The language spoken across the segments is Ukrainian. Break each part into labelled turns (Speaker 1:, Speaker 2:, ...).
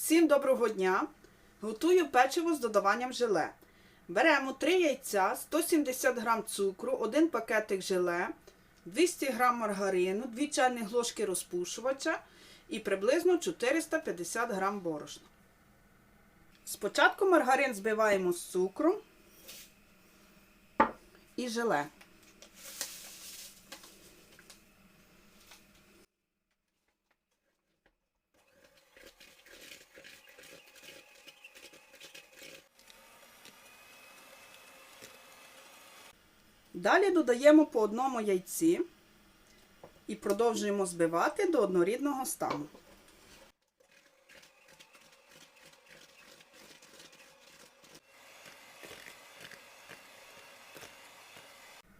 Speaker 1: Всім доброго дня! Готую печиво з додаванням желе. Беремо 3 яйця, 170 г цукру, 1 пакетик желе, 200 г маргарину, 2 чайних ложки розпушувача і приблизно 450 г борошна. Спочатку маргарин збиваємо з цукром і желе. Далі додаємо по одному яйці і продовжуємо збивати до однорідного стану.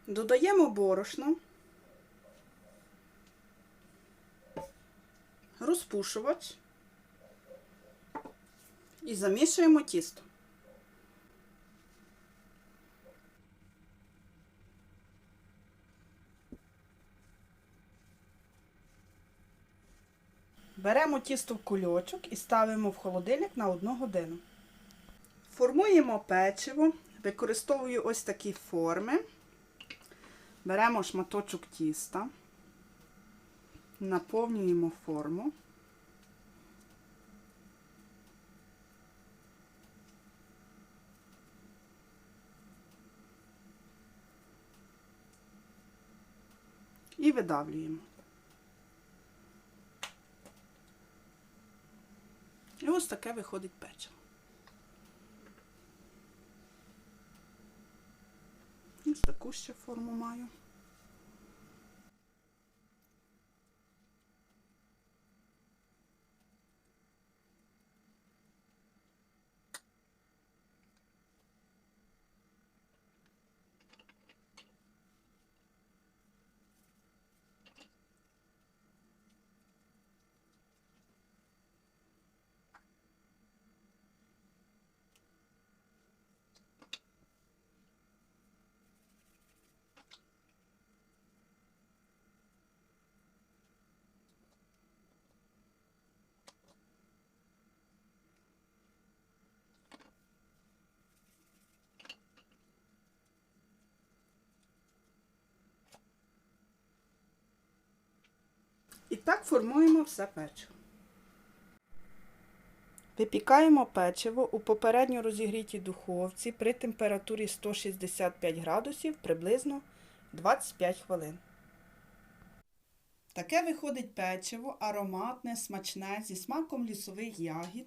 Speaker 1: Додаємо борошно, розпушувач і замішуємо тісто. Беремо тісто в кульочок і ставимо в холодильник на 1 годину. Формуємо печиво, використовую ось такі форми. Беремо шматочок тіста, наповнюємо форму. І видавлюємо. І ось таке виходить печиво. Ось таку ще форму маю. І так формуємо все печиво. Випікаємо печиво у попередньо розігрітій духовці при температурі 165 градусів приблизно 25 хвилин. Таке виходить печиво ароматне, смачне, зі смаком лісових ягід.